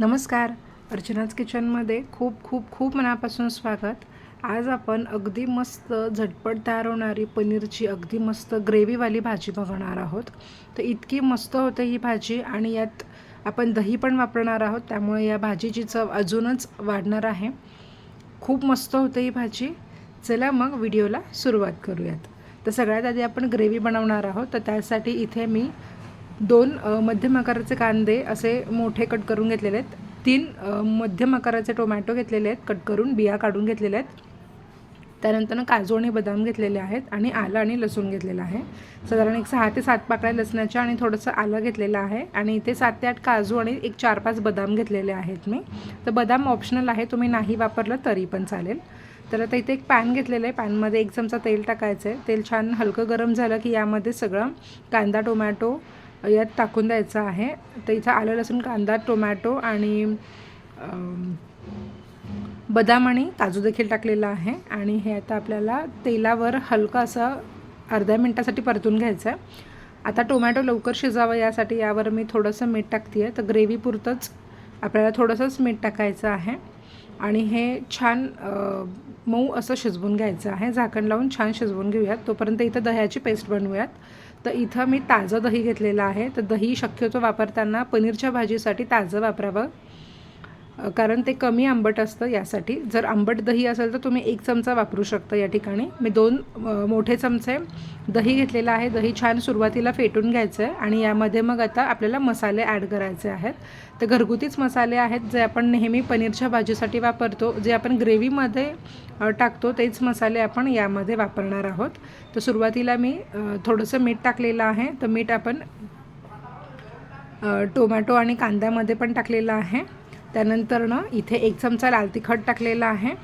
नमस्कार. अर्चनाज किचनमध्ये खूप खूप खूप मनापासून स्वागत. आज आपण अगदी मस्त झटपट तयार होणारी पनीरची अगदी मस्त ग्रेव्हीवाली भाजी बघणार आहोत. तर इतकी मस्त होते ही भाजी आणि यात आपण दही पण वापरणार आहोत. त्यामुळे या भाजीची चव अजूनच वाढणार आहे. खूप मस्त होते ही भाजी. चला मग व्हिडिओला सुरुवात करूयात. तर सगळ्यात आधी आपण ग्रेव्ही बनवणार आहोत. तर त्यासाठी इथे मी दोन मध्यम आकाराचे कांदे असे मोठे कट करून घेतलेले आहेत. तीन मध्यम आकाराचे टोमॅटो घेतलेले आहेत कट करून बिया काढून घेतलेल्या आहेत. त्यानंतर काजू आणि बदाम घेतलेले आहेत आणि आलं आणि लसूण घेतलेलं आहे. साधारण एक सहा ते सात पाकळ्या लसणाच्या आणि थोडंसं आलं घेतलेलं आहे आणि इथे सात ते आठ काजू आणि एक चार पाच बदाम घेतलेले आहेत मी. तर बदाम ऑप्शनल आहे तुम्ही नाही वापरलं तरी पण चालेल. तर आता इथे एक पॅन घेतलेलं आहे. पॅनमध्ये एक चमचा तेल टाकायचं आहे. तेल छान हलकं गरम झालं की यामध्ये सगळं कांदा टोमॅटो यात टाकून द्यायचं आहे. तर इथं आलं लसूण कांदा टोमॅटो आणि बदाम आणि काजू देखील टाकलेला आहे. आणि हे आता आपल्याला तेलावर हलकं असं अर्ध्या मिनटासाठी परतून घ्यायचं आहे आता टोमॅटो लवकर शिजावं यासाठी यावर मी थोडंसं मीठ टाकते आहे तर ग्रेव्हीपुरतंच आपल्याला थोडंसंच मीठ टाकायचं आहे. आणि हे छान मऊ असं शिजवून घ्यायचं आहे. झाकण लावून छान शिजवून घेऊयात. तोपर्यंत इथं दह्याची पेस्ट बनवूयात. तर इथं मी ताजं दही घेतलेलं आहे. तर दही शक्यतो वापरताना पनीरच्या भाजीसाठी ताजं वापरावं. कारण ते कमी आंबट असतं यासाठी. जर आंबट दही असेल तर तुम्ही एक चमचा वापरू शकता या ठिकाणी. मी दोन मोठे चमचे दही घेतलेलं आहे. दही छान सुरुवातीला फेटून घ्यायचं आहे आणि यामध्ये मग आता आपल्याला मसाले ॲड करायचे आहेत. तर घरगुतीच मसाले आहेत जे आपण नेहमी पनीरच्या भाजीसाठी वापरतो. जे आपण ग्रेव्हीमध्ये टाकतो तेच मसाले आपण यामध्ये वापरणार आहोत. तर सुरुवातीला मी थोडंसं मीठ टाकलेलं आहे. तर मीठ आपण टोमॅटो आणि कांद्यामध्ये पण टाकलेलं आहे. त्यानंतर ना इथे एक चमचा लाल तिखट टाकलेला आहे.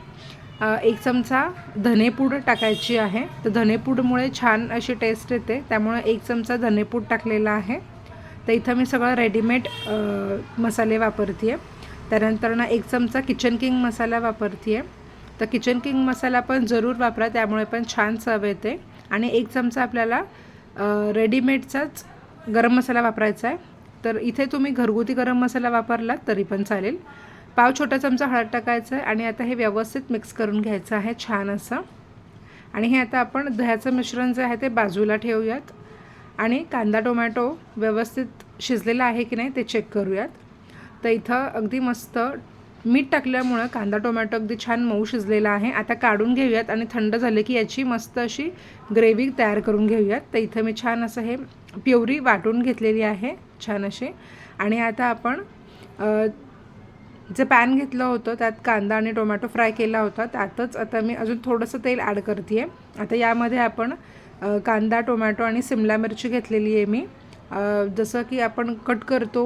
एक चमचा धनेपूड टाकायची आहे. तर धनेपूडमुळे छान अशी टेस्ट येते. त्यामुळे एक चमचा धनेपूड टाकलेला आहे. तर इथं मी सगळं रेडीमेड मसाले वापरते आहे त्यानंतर ना एक चमचा किचन किंग मसाला वापरते आहे तर किचन किंग मसाला पण जरूर वापरा त्यामुळे पण छान चव येते. आणि एक चमचा आपल्याला रेडीमेडचाच गरम मसाला वापरायचा आहे. तर इथे तुम्ही घरगुती गरम मसाला वापरलात तरी पण चालेल. पाव छोटा चमचा हळद टाकायचं आहे आणि आता हे व्यवस्थित मिक्स करून घ्यायचं आहे छान असं. आणि हे आता आपण दह्याचं मिश्रण जे आहे ते बाजूला ठेवूयात. आणि कांदा टोमॅटो व्यवस्थित शिजलेला आहे की नाही ते चेक करूयात. तर इथं अगदी मस्त मीठ टाकल्यामुळं कांदा टोमॅटो अगदी छान मऊ शिजलेला आहे. आता काढून घेऊयात आणि थंड झाले की याची मस्त अशी ग्रेव्ही तयार करून घेऊयात. तर इथं मी छान असं हे प्युरी वाटून घेतलेली आहे छान अशी. आणि आता आपण जे पॅन घेतलं होतं त्यात कांदा आणि टोमॅटो फ्राय केला होता. त्यातच आता मी अजून थोडंसं तेल ॲड करते आहे आता यामध्ये आपण कांदा टोमॅटो आणि सिमला मिरची घेतलेली आहे मी. जसं की आपण कट करतो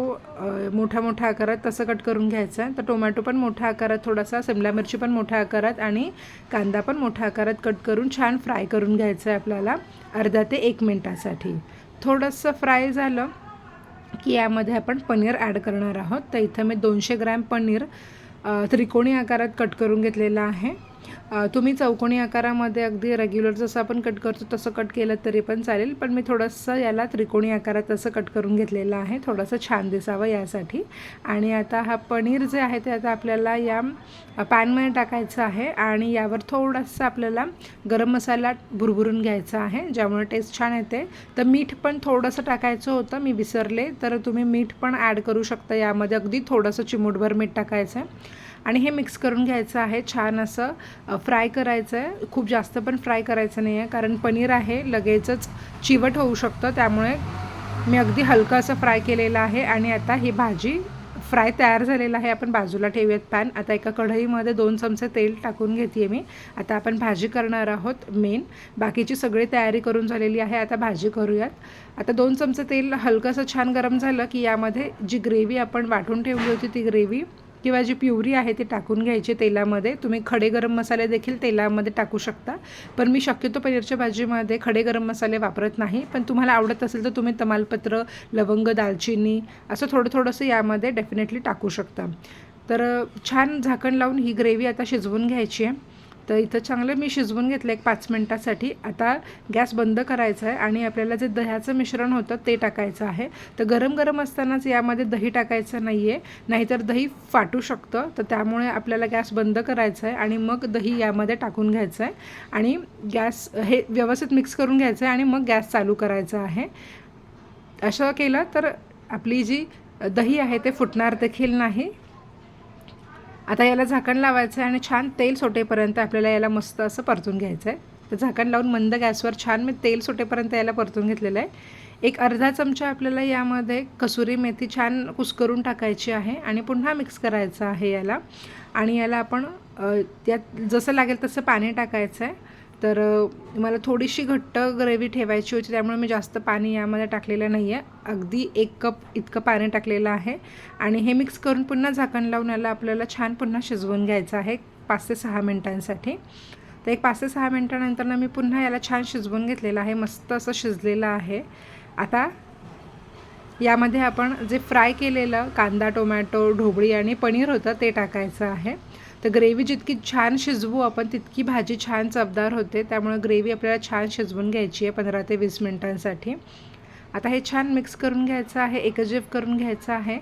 मोठ्या मोठ्या आकारात तसं कट करून घ्यायचं आहे. तर टोमॅटो पण मोठ्या आकारात थोडासा सिमला मिरची पण मोठ्या आकारात आणि कांदा पण मोठ्या आकारात कट करून छान फ्राय करून घ्यायचं आहे आपल्याला अर्धा ते एक मिनटासाठी. थोडंसं फ्राय झालं की यामध्ये आपण पनीर ॲड करणार आहोत. तर इथं मी दोनशे ग्रॅम पनीर त्रिकोणी आकारात कट करून घेतलेलं आहे. तुम्ही चौकोनी आकारामध्ये अगदी रेग्युलर जसं आपण कट करतो तसं कट केलं तरी पण चालेल. पण मी थोडंसं याला त्रिकोणी आकारात तसं कट करून घेतलेलं आहे. थोडंसं छान दिसावं यासाठी. आणि आता हा पनीर जे आहे ते आता आपल्याला या पॅनमध्ये टाकायचं आहे. आणि यावर थोडंसं आपल्याला गरम मसाला भुरभुरून घ्यायचा आहे ज्यामुळे टेस्ट छान येते. तर मीठ पण थोडंसं टाकायचं होतं मी विसरले. तर तुम्ही मीठ पण ॲड करू शकता यामध्ये. अगदी थोडंसं चिमूटभर मीठ टाकायचं आहे. आणि हे मिक्स करून घ्यायचं आहे. छान असं फ्राय करायचं आहे खूप जास्त पण फ्राय करायचं नाही आहे कारण पनीर आहे लगेचच चिवट होऊ शकतं. त्यामुळे मी अगदी हलकं असं फ्राय केलेलं आहे आणि आता ही भाजी फ्राय तयार झालेला आहे. आपण बाजूला ठेवूयात पॅन आता एका कढईमध्ये दोन चमचे तेल टाकून घेते मी. आता आपण भाजी करणार आहोत मेन बाकीची सगळी तयारी करून झालेली आहे. आता भाजी करूयात. आता दोन चमचे तेल हलकंसं छान गरम झालं की यामध्ये जी ग्रेव्ही आपण वाटून ठेवली होती ती ग्रेव्ही किंवा जी प्युरी आहे ती टाकून घ्यायची तेलामध्ये. तुम्ही खडे गरम मसाले देखील तेलामध्ये टाकू शकता. पण मी शक्यतो पनीरच्या भाजीमध्ये खडे गरम मसाले वापरत नाही. पण तुम्हाला आवडत असेल तर तुम्ही तमालपत्र लवंग दालचिनी असं थोडं थोडंसं यामध्ये डेफिनेटली टाकू शकता. तर छान झाकण लावून ही ग्रेव्ही आता शिजवून घ्यायची आहे. तर इथं चांगलं मी शिजवून घेतलं एक पाच मिनटासाठी. आता गॅस बंद करायचा आहे आणि आपल्याला जे दह्याचं मिश्रण होतं ते टाकायचं आहे. तर गरम गरम असतानाच यामध्ये दही टाकायचं नाही आहे नाहीतर दही फाटू शकतं. तर त्यामुळे आपल्याला गॅस बंद करायचा आहे आणि मग दही यामध्ये टाकून घ्यायचं आहे. आणि गॅस हे व्यवस्थित मिक्स करून घ्यायचं आहे आणि मग गॅस चालू करायचा आहे. असं केलं तर आपली जी दही आहे ते फुटणार देखील नाही. आता याला झाकण लावायचं आहे आणि छान तेल सुटेपर्यंत आपल्याला याला मस्त असं परतून घ्यायचं आहे तर झाकण लावून मंद गॅसवर छान मी तेल सुटेपर्यंत याला परतून घेतलेलं आहे एक अर्धा चमचा आपल्याला यामध्ये कसुरी मेथी छान कुस्करून टाकायची आहे आणि पुन्हा मिक्स करायचं आहे याला. आणि याला आपण त्यात यात जसं लागेल तसं पाणी टाकायचं आहे तर मला थोडीशी घट्ट ग्रेव्ही ठेवायची होती त्यामुळे मी जास्त पाणी यामध्ये टाकलेलं नाही आहे अगदी एक कप इतकं पाणी टाकलेलं आहे. आणि हे मिक्स करून पुन्हा झाकण लावून याला आपल्याला छान पुन्हा शिजवून घ्यायचं आहे पाच ते सहा मिनटांसाठी. तर एक पाच ते सहा मिनटानंतर ना मी पुन्हा याला छान शिजवून घेतलेलं आहे मस्त असं शिजलेलं आहे. आता यामध्ये आपण जे फ्राय केलेलं कांदा टोमॅटो ढोबळी आणि पनीर होतं ते टाकायचं आहे. तर ग्रेव्ही जितकी छान शिजवू आपण तितकी भाजी छान चवदार होते. त्यामुळे ग्रेव्ही आपल्याला छान शिजवून घ्यायची आहे पंधरा ते वीस मिनटांसाठी. आता हे छान मिक्स करून घ्यायचं आहे एकजीव करून घ्यायचं आहे.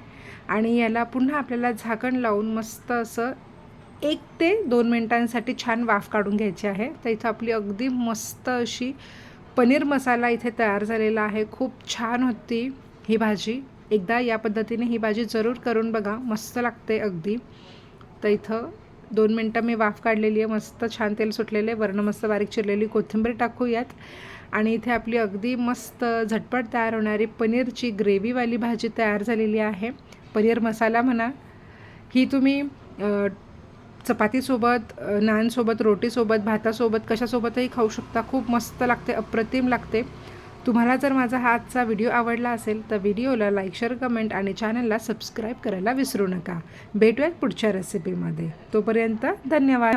आणि याला पुन्हा आपल्याला झाकण लावून मस्त असं एक ते दोन मिनटांसाठी छान वाफ काढून घ्यायची आहे. तर इथं आपली अगदी मस्त अशी पनीर मसाला इथे तयार झालेला आहे. खूप छान होती ही भाजी. एकदा या पद्धतीने ही भाजी जरूर करून बघा. मस्त लागते अगदी. तर इथं दोन मिनटं मी वाफ काढलेली आहे मस्त छान तेल सुटलेले वरणं मस्त बारीक चिरलेली कोथिंबीर टाकूयात. आणि इथे आपली अगदी मस्त झटपट तयार होणारी पनीरची ग्रेव्हीवाली भाजी तयार झालेली आहे. पनीर मसाला म्हणा ही तुम्ही चपातीसोबत नानसोबत रोटीसोबत भातासोबत कशासोबतही खाऊ शकता. खूप मस्त लागते अप्रतिम लागते. तुम्हाला जर माझा हा आजचा व्हिडिओ आवडला असेल तर व्हिडिओला लाईक शेअर कमेंट आणि चॅनलला सबस्क्राईब करायला विसरू नका. भेटूयात पुढच्या रेसिपीमध्ये तोपर्यंत धन्यवाद.